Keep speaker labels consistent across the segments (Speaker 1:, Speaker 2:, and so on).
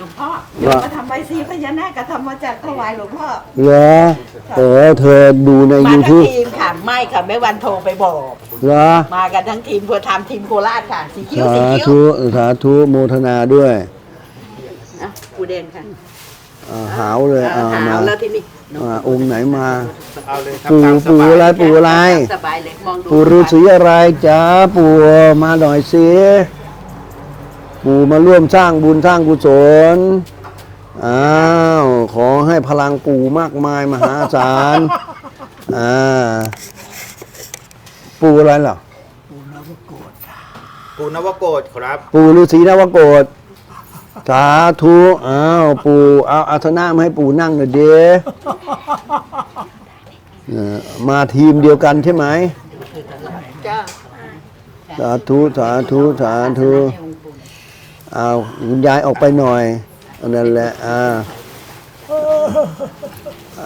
Speaker 1: หลวงพ่อโยมมาทำใบสีพญานาคก็ทำมาจากถวายหลวงพ่อ
Speaker 2: เหรอเออเธอดูใน
Speaker 1: มาทั้ง
Speaker 2: YouTube
Speaker 1: ทีมค่ะไม่ค่ะแม่วันโทรไปบอก
Speaker 2: เหรอ
Speaker 1: มากันทั้งทีมเพื่อทำทีมโคราชค่ะสีคิ้ว
Speaker 2: สา
Speaker 1: สีคิ้ว
Speaker 2: ธุสาธุโมทนาด้วย
Speaker 1: อะปูเด่นค่ะ
Speaker 2: อ่าหาวเลยอ่า
Speaker 1: หา
Speaker 2: มา
Speaker 1: วแล้วที่นี่
Speaker 2: อ่าองค์ไหนมา
Speaker 3: เอาเลยครับ
Speaker 2: ปู่
Speaker 3: ตามส
Speaker 2: ปู่
Speaker 3: บาย
Speaker 2: อะไรปู่อะไร
Speaker 1: สบายเลยมองดู
Speaker 2: ปู่ฤาษีอะไรจ้าปู่มาหน่อยสิ ปู่มาร่วมสร้างบุญสร้างกุศล อ้าว ขอให้พลังปู่มากมายมหาศาล อ่า ปู่อะไรเหรอ
Speaker 3: ปู่นวโกฏครับ
Speaker 2: ปู่ฤาษีนวโกฏสาธุ อ้าว ปู่เอาอาสนะมาให้ปู่นั่งหน่อยเด้เออมาทีมเดียวกันใช่ไหม
Speaker 1: จ้า
Speaker 2: สาธุ สาธุ สาธุ เอาคุณยายออกไปหน่อยอันนั่นแหละอ่า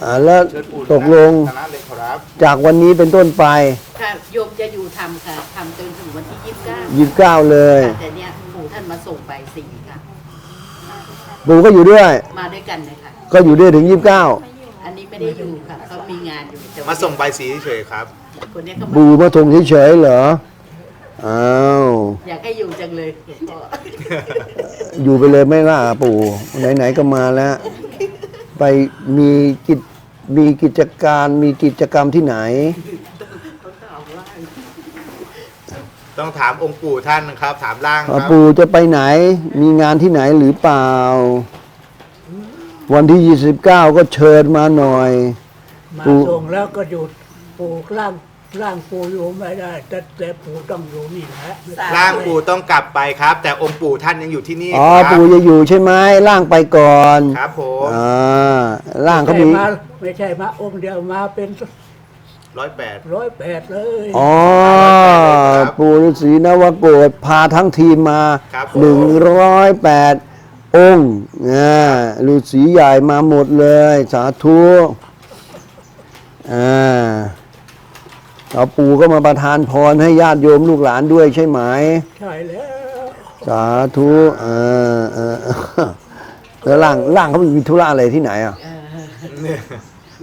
Speaker 2: อ่าแล้ว
Speaker 3: เชิญปู่
Speaker 2: ตกลง
Speaker 3: คณะเลยครับ
Speaker 2: จากวันนี้เป็นต้นไป
Speaker 1: ค่ะโยมจะอยู่ทำค่ะทำจนถึงวันที่ยี่สิบเก้า
Speaker 2: ยี่สิบเก้าเลย
Speaker 1: แต่เนี่ยปู่ท่านมาส่งใบสีค่ะ
Speaker 2: ปู่ก็อยู่ด้วย
Speaker 1: มาด้วยกันเลยค่ะ
Speaker 2: ก็อยู่ด้วยถึงยี่สิบเก้า
Speaker 1: อันนี้ไม่ได้อยู่ค่ะเขามีงานอยู่แต่ว่
Speaker 3: มาส่งใบสีเฉยๆครับ
Speaker 1: คนเนี้ยเขามา
Speaker 2: ปู่มาส่งเฉยๆเหรออ้าว
Speaker 1: อยากให้อยู่จังเลยหลวงพ่อ
Speaker 2: อยู่ไปเลยไม่ล่ะปู่ไหนๆก็มาแล้ว ไปมีกิจมีกิจการมีกิจกรรมที่ไหน
Speaker 3: ต้องถามองค์ปู่ท่านนะครับ ถามร่างค
Speaker 2: อ่า
Speaker 3: รับ
Speaker 2: ปู่จะไปไหน มีงานที่ไหนหรือเปล่า วันที่ 29 ก็เชิญมาหน่อย
Speaker 4: มา
Speaker 2: ปู่
Speaker 4: ส่งแล้วก็หยุดปลูกร่าง ร่างปูอยู่ไม่ได้ แต่แต่ปูต้องอยู่นี่แหละ
Speaker 3: ร่างปู่ต้องกลับไปครับ แต่องค์ปู่ท่านยังอยู่ที่นี่
Speaker 2: อ๋อ
Speaker 3: ครับ
Speaker 2: ปู่จะอยู่ใช่ไหมร่างไปก่อน
Speaker 3: ครับผม
Speaker 2: อ่าร่างเขา
Speaker 4: ไม่
Speaker 2: มี
Speaker 4: ใช่มาไม่ใช่มาองค์เดียวมาเป็น
Speaker 3: ร้อยแปด
Speaker 4: ร้อยแปดเลย
Speaker 2: อ๋อ
Speaker 3: ครับ
Speaker 2: ปู่ฤาษีนวโกฏพาทั้งทีมมา
Speaker 3: ครับผม
Speaker 2: หนึ่งร้อยแปดองค์นะฤาษีใหญ่มาหมดเลย สาธุอ่า เอาปู่ก็มาประทานพรให้ญาติโยมลูกหลานด้วยใช่ไหม
Speaker 4: ใช่แล้ว
Speaker 2: สาธุเออเออเออแล้วร่างร่างเขามีธุระอะไรที่ไหนอะ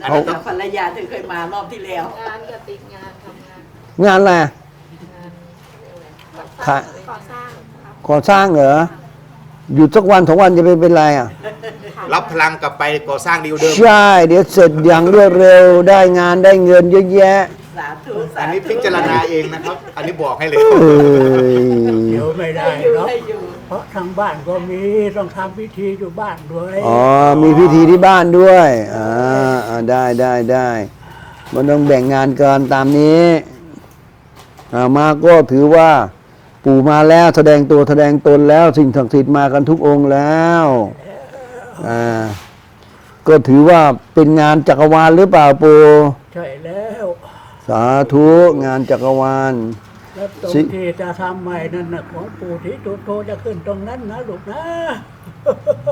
Speaker 3: อันนั้นต้อง
Speaker 1: ภรรยาเธอเคยมารอบที่แล้ว
Speaker 5: งานกติกงานทำงาน
Speaker 2: งานอะไร
Speaker 5: ก่อสร้าง
Speaker 2: ค่ะ
Speaker 5: ก่อสร้างครับ
Speaker 2: ก่อสร้างเหรอหยุดสักวันสองวันจะเป็นเป็นไรอะ
Speaker 3: รับพลังกลับไปก่อสร้างดีกว่าเดิม
Speaker 2: ใช่ เดี๋ยวเสร็จอย่างรวดเร็วได้งานได้เงินเยอะแยะ
Speaker 1: สาธุสาธุ
Speaker 3: อันนี้พิจารณาเองนะครับ อันนี้บอกให้เลย
Speaker 2: เอ้ย
Speaker 4: เดี๋ยวไม่ได้
Speaker 1: ให้อยู่
Speaker 4: หรอก
Speaker 1: ให้อยู่
Speaker 4: เพราะทางบ้านก็มีต้องทำพิธีอยู่บ้านด้วย
Speaker 2: อ๋อ มีพิธีที่บ้านด้วย อ่าอ่าได้ได้ได้มันต้องแบ่งงานกันตามนี้อ่ามาก็ถือว่า ปู่มาแล้วแสดงตัวแสดงตนแล้ว สิ่งศักดิ์สิทธิ์มากันทุกองค์แล้วอ่าก็ถือว่าเป็นงานจักรวาลหรือเปล่าปู่
Speaker 4: ใช่แล้ว
Speaker 2: สาธุงานจักรวาล
Speaker 4: แล้วตรง
Speaker 2: สิ
Speaker 4: ที่จะทำใหม่นั่นนะของปู่ที่จุดโทจะขึ้นตรงนั้นนะลูกนะ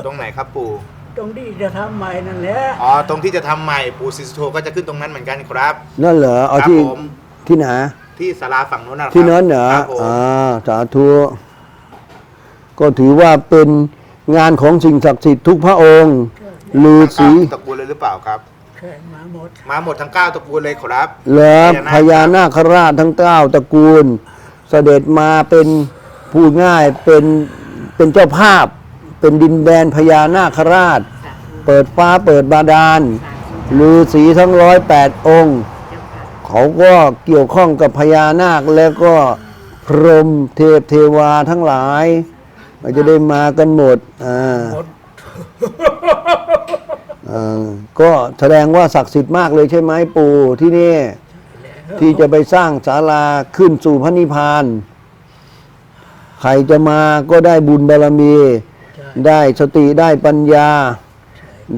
Speaker 3: ตรงไหนครับปู่
Speaker 4: ตรงที่จะทำใหม่นั่นแหละ
Speaker 3: อ๋อ ตรงที่จะทำใหม่ปู่ซิสโทก็จะขึ้นตรงนั้นเหมือนกันครับ
Speaker 2: นั่นเหรอเอา
Speaker 3: ครับ
Speaker 2: ที่
Speaker 3: ผม
Speaker 2: ที่ไหน
Speaker 3: ที่ศาลาฝั่งโน้นนะครับ
Speaker 2: ที่นั้นเหรอ
Speaker 3: ครับผม
Speaker 2: อ่าสาธุก็ถือว่าเป็นงานของสิ่งศักดิ์สิทธิ์ทุกพระองค์ฤาษี
Speaker 3: ตระกูลเลยหรือเปล่าครับ
Speaker 4: แข่งมาหมด
Speaker 3: มาหมดทั้งเก้าตระกูลเลยครับ
Speaker 2: เหลือพ
Speaker 3: พ
Speaker 2: ญา
Speaker 3: ญา
Speaker 2: นา
Speaker 3: นา
Speaker 2: คราชทั้งเก้าตระกูล เสด็จมาเป็นพูดง่ายเป็นเป็นเจ้าภาพ เป็นดินแดนพญานาคราช เปิดฟ้าเปิดบาดาลฤาษีทั้งร้อยแปดองค์ เขาก็เกี่ยวข้องกับพญานาคแล้วก็พรหมเทพเทวาทั้งหลาย มันจะได้มากันหมดอ่า
Speaker 4: หมด
Speaker 2: อ่า ก็แสดงว่าศักดิ์สิทธิ์มากเลยใช่ไหมปู่ที่นี่ ที่จะไปสร้างศาลาขึ้นสู่พระนิพพาน ใครจะมาก็ได้บุญบารมี
Speaker 4: ใช่
Speaker 2: ได้สติได้ปัญญา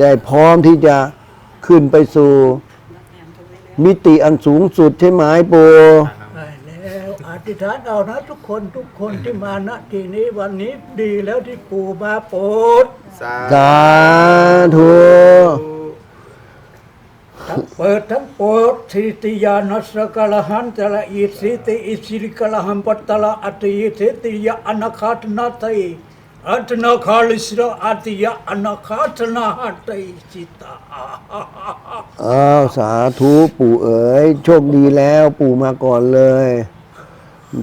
Speaker 2: ได้พร้อมที่จะขึ้นไปสู่ มิติอันสูงสุดใช่ไหมปู่
Speaker 4: ได้แล้วอธิษฐานเอานะทุกคนทุกคนที่มาณที่นี้วันนี้ดีแล้วที่ปู่มาโปรด
Speaker 3: สา
Speaker 2: สาธุ
Speaker 4: ทั้งเปิดทั้งโปรดสิติยานัสกะละหันตะละอิสิติอิสิริกะละหัมปัตตะละอัตติอิสิติยาอนาคาตนาตัยอัตนาคาลิสระอัติยะอนาคาตนาหัตติจิตา
Speaker 2: อ้าวสาธุปู่เอ๋ยโชคดีแล้วปู่มาก่อนเลย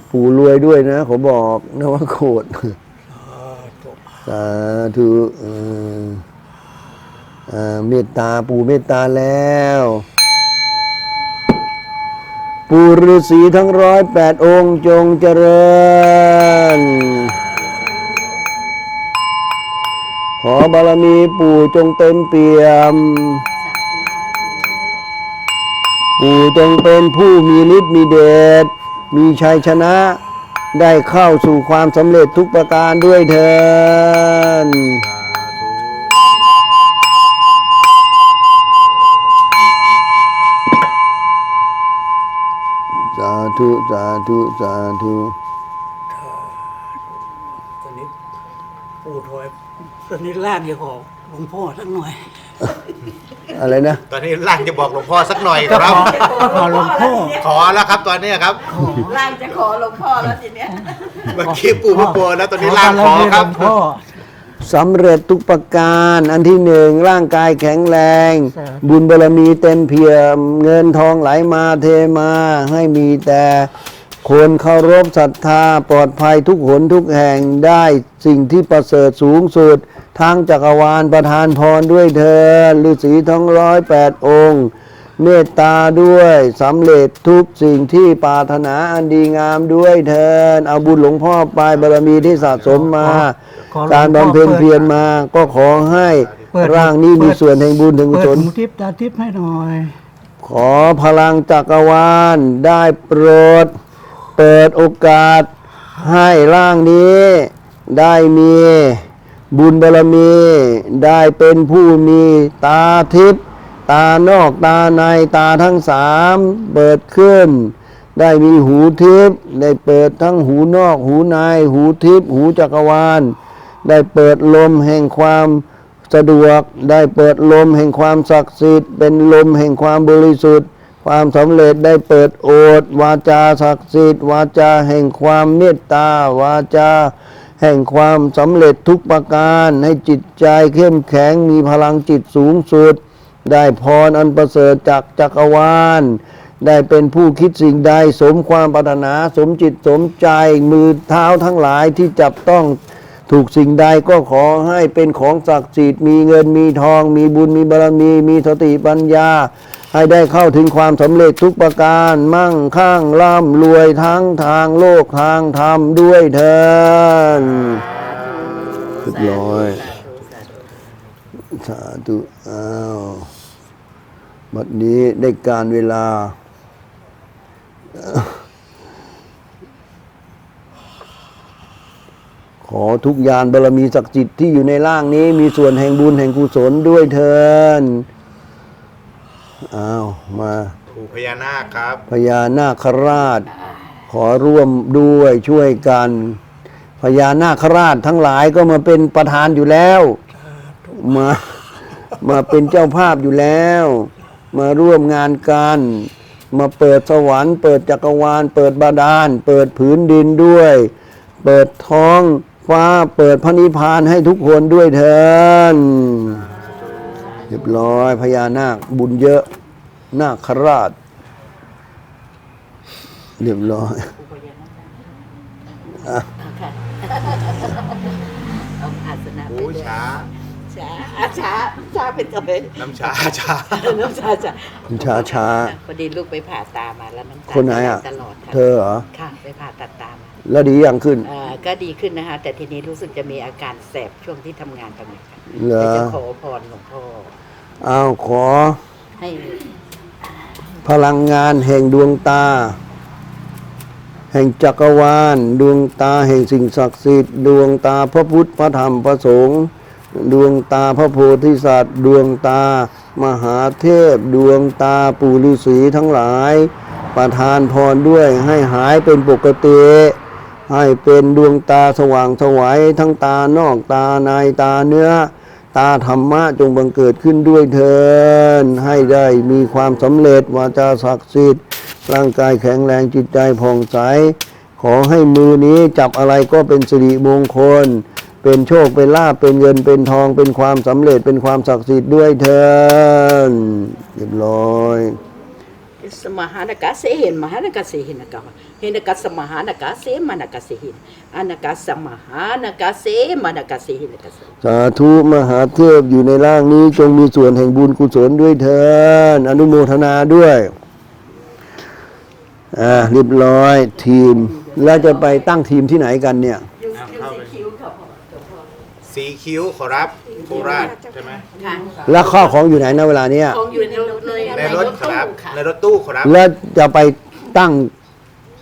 Speaker 2: ปู่รวยด้วยนะขอบอกนะว่าโคตรสาธุเอเมตตาปู่เมตตาแล้ว ปู่ฤาษีทั้งร้อยแปดองค์จงเจริญ ขอบารมีปู่จงเต็มเปี่ยม ปู่จงเป็นผู้มีฤทธิ์มีเดชมีชัยชนะ ได้เข้าสู่ความสำเร็จทุกประการด้วยเถินสาธุ สาธุ สาธุ
Speaker 4: ตอนนี้ปู่ถอยตอนนี้ลางจะขอหลวงพ่อสักหน่อย
Speaker 2: อะไรนะ
Speaker 3: ตอนนี้ร่างจะบอกหลวงพ่อสักหน่อยครับ
Speaker 4: ขอหลวงพ่อ
Speaker 3: ขอแล้วครับตอนเนี้ยครับ
Speaker 1: ร่างจะขอหลวงพ่อแล้วทีเนี้ย
Speaker 3: เมื่อกี้ปู่มาโปรแล้วตอนนี้ร่างขอครับ
Speaker 4: หลวงพ่อ
Speaker 2: สำเร็จทุกประการ อันที่หนึ่งร่างกายแข็งแรง
Speaker 4: สาธุ
Speaker 2: บุญบารมีเต็มเปี่ยมเงินทองไหลมาเทมาให้มีแต่คนเคารพศรัทธาปลอดภัยทุกหนทุกแห่งได้สิ่งที่ประเสริฐสูงสุด ทั้งจักรวาลประทานพรด้วยเธอฤาษีทั้งร้อยแปดองค์ เมตตาด้วยสำเร็จทุกสิ่งที่ปรารถนาอันดีงามด้วยเถินเอาบุญหลวงพ่อไปบารมีที่สะสมมา
Speaker 4: ขอหลวงพ่อ
Speaker 2: การบำเพ็ญเพียรมาก็ขอให้
Speaker 4: เปิด
Speaker 2: ร่างนี้มีส่วนแห่งบุญถึงกุ
Speaker 4: เปิ
Speaker 2: ศ
Speaker 4: ด
Speaker 2: ล
Speaker 4: หูทิพย์ตาทิพย์ให้หน่อย
Speaker 2: ขอพลังจักรวาลได้โปรด เปิดโอกาสให้ร่างนี้ได้มี บุญบารมีได้เป็นผู้มีตาทิพย์ตานอกตาในตาทั้งสามเปิดขึ้น ได้มีหูทิพย์ได้เปิดทั้งหูนอกหูใน หูทิพย์หูจักรวาล ได้เปิดลมแห่งความสะดวกได้เปิดลมแห่งความศักดิ์สิทธิ์เป็นลมแห่งความบริสุทธิ์ ความสำเร็จได้เปิดโอษวาจาศักดิ์สิทธิ์วาจาแห่งความเมตตาวาจา แห่งความสำเร็จทุกประการ ให้จิตใจเข้มแข็งมีพลังจิตสูงสุด ได้พรอันประเสริฐจากจักรวาล ได้เป็นผู้คิดสิ่งใดสมความปรารถนา สมจิตสมใจมือเท้าทั้งหลายที่จับต้องถูกสิ่งใดก็ขอให้เป็นของศักดิ์สิทธิ์มีเงินมีทอง มีบุญมีบารมี มีสติปัญญา ให้ได้เข้าถึงความสำเร็จทุกประการ มั่งคั่งร่ำรวยทั้งทางโลกทางธรรมด้วยเถินเรียบร้อยสาธุอ้าวบัดนี้ได้การเวลา ขอทุกยานบารมีศักดิ์สิทธิ์ที่อยู่ในร่างนี้ มีส่วนแห่งบุญแห่งกุศลด้วยเถิน อ้าวมา
Speaker 3: ปู่พญานาคครับ
Speaker 2: พญานาคราช ขอร่วมด้วยช่วยกัน พญานาคราชทั้งหลายก็มาเป็นประธานอยู่แล้ว มามาเป็นเจ้าภาพอยู่แล้ว มาร่วมงานกัน มาเปิดสวรรค์ เปิดจักรวาล เปิดบาดาล เปิดผืนดินด้วย เปิดท้องฟ้าเปิดพระนิพพานให้ทุกคนด้วยเถินเรียบร้อยพญานาคบุญเยอะ นาคราช เรียบร้อยอะ
Speaker 1: เอาอาสนะไป
Speaker 3: โอ้ย
Speaker 1: ด้วย
Speaker 3: ช้า
Speaker 1: ช้าอาช้าช้าเป็นตัวเลย
Speaker 3: น้ำช้าช้า
Speaker 1: น้ำชาจ้ะ
Speaker 2: ช้าช้า
Speaker 1: พอดีลูกไปผ่าตามาแล้วน้ำตา
Speaker 2: คนไหนอะ
Speaker 1: ตลอดค่ะ
Speaker 2: เธอเหรอ
Speaker 1: ค่ะไปผ่าตัดตามา
Speaker 2: แล้วดียังขึ้น
Speaker 1: เอ่อก็ดีขึ้นนะคะ แต่ทีนี้รู้สึกจะมีอาการแสบช่วงที่ทำงานตรงนี้ค่ะ
Speaker 2: เหรอ
Speaker 1: แต่จะขอพรหลวงพ่อ
Speaker 2: เอาขอ
Speaker 1: ให้
Speaker 2: พลังงานแห่งดวงตา แห่งจักรวาล ดวงตาแห่งสิ่งศักดิ์สิทธิ์ ดวงตาพระพุทธพระธรรมพระสงฆ์ดวงตาพระโพธิสัตว์ ดวงตามหาเทพ ดวงตาปู่ฤาษีทั้งหลาย ประทานพรด้วยให้หายเป็นปกติให้เป็นดวงตาสว่างสวัยทั้งตานอกตาในตาเนื้อ ตาธรรมะจงบังเกิดขึ้นด้วยเถินให้ได้มีความสำเร็จวาจาศักดิ์สิทธิ์ร่างกายแข็งแรงจิตใจผ่องใส ขอให้มือนี้จับอะไรก็เป็นสิริมงคล เป็นโชคเป็นลาภเป็นเงินเป็นทองเป็นความสำเร็จเป็นความศักดิ์สิทธิ์ด้วยเถินเรียบร้อย
Speaker 1: สมหานกาเสเห็นมหานกาเสเห็นกาเห็นกาสมหานกาเสมานกาเสเห็นอนกาสมหานกาเสมานกาเสเห็นกาสา
Speaker 2: ธุมหาเทพอยู่ในร่างนี้จงมีส่วนแห่งบุญกุศลด้วยเถินอนุโมทนาด้วยอ่าเรียบร้อยทีมแล้วจะไปตั้งทีมที่ไหนกันเนี่ย
Speaker 3: สีคิ้วขอรับโคราชใช่ไหม
Speaker 1: ค่ะ
Speaker 2: แล้วข้าวของอยู่ไหนนะเวลาเนี้ย
Speaker 1: ของอยู่ในรถ เลย
Speaker 3: ในรถขอรับ
Speaker 1: ค่ะ
Speaker 3: ในรถตู้ขอรับ
Speaker 2: แล้วจะไปตั้ง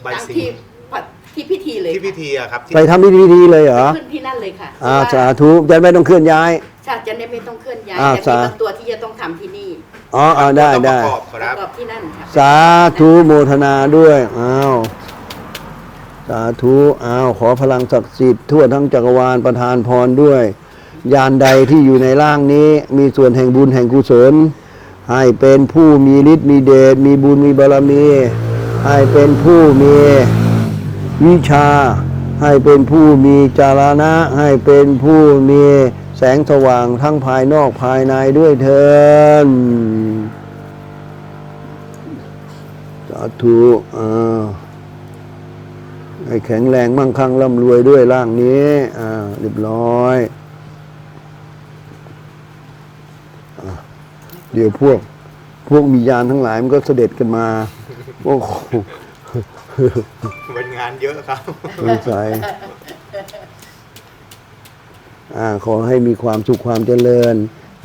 Speaker 3: ใบ
Speaker 1: ตั้ง
Speaker 3: สี
Speaker 1: ที่ปัดที่พิธีเลย
Speaker 3: ที่พิธีอะครับที่
Speaker 2: ไปทำพิธีเลยเหรอ
Speaker 1: ขึ้นที่นั่นเลยค่ะ
Speaker 2: อ่า
Speaker 1: เพ
Speaker 2: สา
Speaker 1: ระว่
Speaker 2: ธุจะไม่ต้องเคลื่อนย้าย
Speaker 1: ชาติจะได้ไม่ต้องเคลื่อนย้าย
Speaker 2: อ่า
Speaker 1: แต่มี
Speaker 2: สา
Speaker 1: บางตัวที่จะต้องทำที่นี่
Speaker 2: อ๋ออ่าได้
Speaker 3: ต้องป
Speaker 2: ได้
Speaker 3: ระกอบขอ
Speaker 1: ป
Speaker 3: รั
Speaker 1: ระ
Speaker 3: บ
Speaker 1: กอบที่นั่นค่ะ
Speaker 2: สาธุโมทนาด้วยอ้าวสาธุอ้าวขอพลังศักดิ์สิทธิ์ทั่วทั้งจักรวาลประทานพรด้วย ยานใดที่อยู่ในร่างนี้ มีส่วนแห่งบุญแห่งกุศล ให้เป็นผู้มีฤทธิ์มีเดชมีบุญมีบารมี ให้เป็นผู้มีวิชา ให้เป็นผู้มีจารณะ ให้เป็นผู้มีแสงสว่างทั้งภายนอกภายในด้วยเถินสาธุอ่าให้แข็งแรงมั่งคั่งร่ำรวยด้วยร่างนี้อ่าเรียบร้อยอะ เดี๋ยวพวก พวกมียานทั้งหลายมันก็เสด็จกันมาโอ้โห
Speaker 3: วันงานเยอะครับ
Speaker 2: สงสัยอ่าขอให้มีความสุขความเจริญ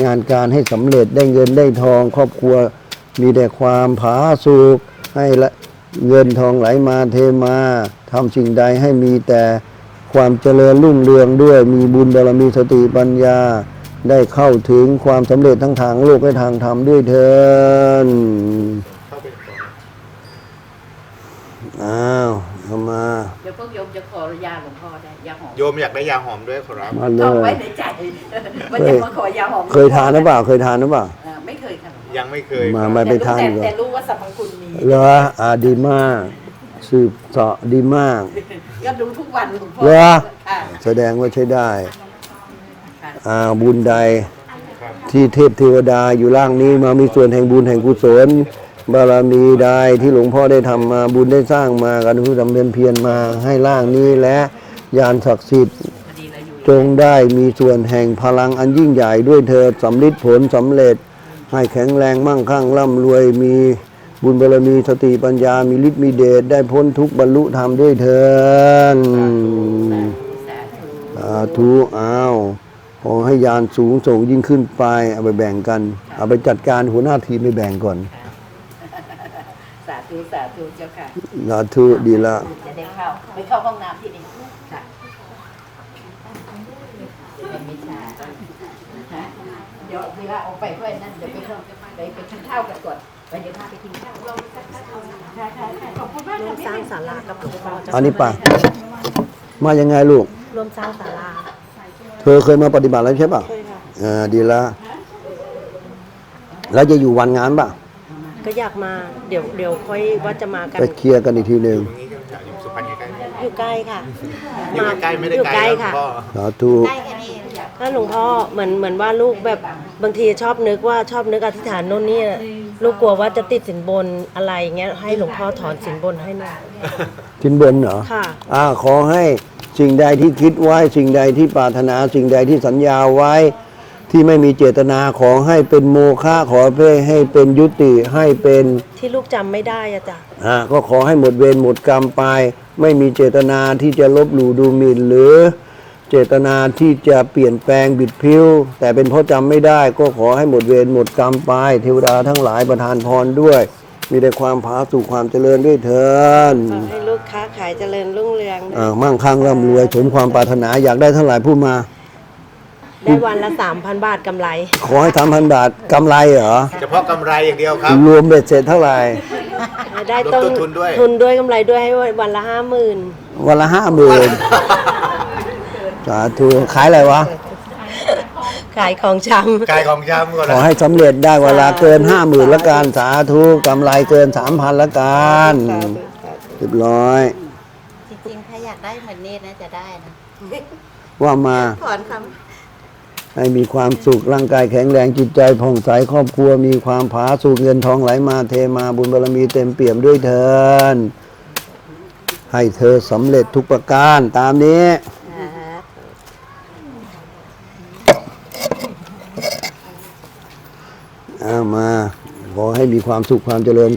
Speaker 2: งานการให้สำเร็จได้เงินได้ทอง ครอบครัวมีแต่ความผาสุกให้ละเงินทองไหลมาเทมาทำสิ่งใดให้มีแต่ความเจริญรุ่งเรืองด้วยมีบุญบารมีสติปัญญา ได้เข้าถึงความสำเร็จทั้งทางโลกและทางธรรมด้วยเถิน
Speaker 3: เข้าไปก่อน
Speaker 2: อ้าวเข้ามา
Speaker 1: เดี๋ยวพวกโยมจะขอยาหลวงพ่อได้ยาหอม
Speaker 3: โยมอยากได้ยาหอมด้วยขอรับ
Speaker 2: มาเล
Speaker 1: ท่องไว้
Speaker 2: ย
Speaker 1: ในใจว่าจะมาขอยาหอม
Speaker 2: เคยทานหรือเปล่า เคยทานหรือเปล่า
Speaker 1: เออไม่เคยค่ะ
Speaker 3: ยังไม่เคย
Speaker 2: มา
Speaker 3: ครับ
Speaker 2: มาไป
Speaker 1: แต่รู้
Speaker 2: ทาน
Speaker 1: แต่
Speaker 2: ดีกว่า
Speaker 1: แต่รู้ว่าสรรพคุณมี
Speaker 2: เหรออ่าดีมาก สืบเสาะดีมาก
Speaker 1: ก็ดูทุกวันหลวงพ่อ
Speaker 2: เหรอ
Speaker 1: ค่ะ
Speaker 2: แสดงว่าใช้ได้
Speaker 1: ค่ะ
Speaker 2: อ่า บุญใด
Speaker 3: ครับ
Speaker 2: ที่เทพเทวดาอยู่ล่างนี้มามีส่วนแห่งบุญแห่งกุศลบารมีใดที่หลวงพ่อได้ทำมาบุญได้สร้างมากันผู้ดำเนินเพียรมาให้ล่างนี้และยานศักดิ์สิทธิ์
Speaker 1: พอดีเราอยู่
Speaker 2: จงได้มีส่วนแห่งพลังอันยิ่งใหญ่ด้วยเธอสำลิดผลสำเร็จ ให้แข็งแรงมั่งคั่งร่ำรวยมีบุญบารมีสติปัญญามีฤทธิ์มีเดชได้พ้นทุกข์บรรลุธรรมด้วยเถิน
Speaker 1: สาธุ
Speaker 2: สาธุอ้าว ขอให้ยานสูงส่งยิ่งขึ้นไป เอาไปแบ่งกัน เอาไปจัดการหัวหน้าทีมไปแบ่งก่อน
Speaker 1: สาธุสาธุเจ้าค่ะ
Speaker 2: สาธุดีละ
Speaker 1: จะได้เข้าไปเข้าห้องน้ำที่นี่ค่ะจะเป็นมิชาฮะเดี๋ยวเวลาออกไปเพื่อนนั่นเดี๋ยวไปเข้าไปไปทานข้าวกันก่อนไปเดี๋ยวพาไปกินข้าวเราสักข้าวค่ะค่ะค่ะขอบคุณมาก
Speaker 6: ร่ว
Speaker 1: ค่ะ
Speaker 6: มสร้างศาลากับหลวงพ่อเจ้า
Speaker 2: อันนี้ป่ะมายังไงลูก
Speaker 6: ร่วมสร้างศาลา
Speaker 2: เธอเคยมาปฏิบัติแล้วใช่ป่ะ
Speaker 6: เคยค่ะ
Speaker 2: อ่าดีละแล้วจะอยู่วันงานป่ะ
Speaker 6: ก็อยากมาเดี๋ยวเดี๋ยวค่อยว่าจะมากัน
Speaker 2: ไปเคลียร์กันอีกทีหนึ่ง
Speaker 3: ตรงนี้ก็จะอยู่สุพรรณใกล้ๆ
Speaker 6: อยู่ใกล้ค่ะ
Speaker 3: อยู่ใกล้ๆไม่ได้
Speaker 6: อยู่
Speaker 3: ไกล
Speaker 6: ใกล้
Speaker 3: หรอก
Speaker 6: ค่ะ
Speaker 3: พ่อ
Speaker 2: สาธุ
Speaker 6: ถ้าหลวงพ่อเหมือนเหมือนว่าลูกแบบบางทีชอบนึกว่าชอบนึกอธิษฐานโน่นนี่น่ะลูกกลัวว่าจะติดสินบนอะไรเงี้ยให้หลวงพ่อถอนสินบนให้หน่อย
Speaker 2: ทินบนเหรอ
Speaker 6: ค่ะ
Speaker 2: อ่าขอให้ สิ่งใดที่คิดไว้สิ่งใดที่ปรารถนา สิ่งใดที่สัญญาไว้ที่ไม่มีเจตนาขอให้เป็นโมฆะขอเพื่อให้เป็นยุติให้เป็น
Speaker 6: ที่ลูกจำไม่ได้อะจ้ะ
Speaker 2: อ่าก็ขอให้หมดเวรหมดกรรมไป ไม่มีเจตนาที่จะลบหลู่ดูหมิ่นหรือ เจตนาที่จะเปลี่ยนแปลงบิดพิ้ว แต่เป็นเพราะจำไม่ได้ ก็ขอให้หมดเวรหมดกรรมไปเทวดาทั้งหลายประทานพรด้วย มีแต่ความผาสุกความเจริญด้วยเถิน
Speaker 6: ขอให้ ลูกค้าขายเจริญรุ่งเรือง
Speaker 2: อ่ามั่งคั่งร่ำรวยสมความปรารถนาอยากได้เท่าไหร่พูดมา
Speaker 6: ได้วันละสามพันบาทกำไร
Speaker 2: ขอให้ทำพันบาทกำไรเหรอ
Speaker 3: เฉพาะกำไรอย่างเดียวครับ
Speaker 2: รวมเบ็ดเสร็จเท่าไหร่
Speaker 6: ได้
Speaker 3: รวม
Speaker 6: ต้น
Speaker 3: ต้นทุนด้วย
Speaker 6: ทุนด้วยกำไรด้วยให้วันละห้าหมื่น
Speaker 2: วันละห้าหมื่นสาธุขายอะไรวะ
Speaker 6: ขายของชำ
Speaker 3: กายของช้ำก่อน
Speaker 2: ขอ
Speaker 3: นะ
Speaker 2: ให้สำเร็จได้เวลาเกินห้าหมื่นละกันสาธุกำไรเกินสามพันละกันเรียบร้อย
Speaker 7: จริงๆ ถ้าอยากได้เหมือนนี่นะจะได้นะ
Speaker 2: โว่ามา
Speaker 5: ก่อนค่ะ
Speaker 2: ให้มีความสุขร่างกายแข็งแรงจิตใจผ่องใสครอบครัว มีความผาสุกเงินทองไหลมาเทมาบุญบารมีเต็มเปี่ยมด้วยเถินให้เธอสำเร็จทุกประการตามนี้เอามา ขอให้มีความสุขความเจริญ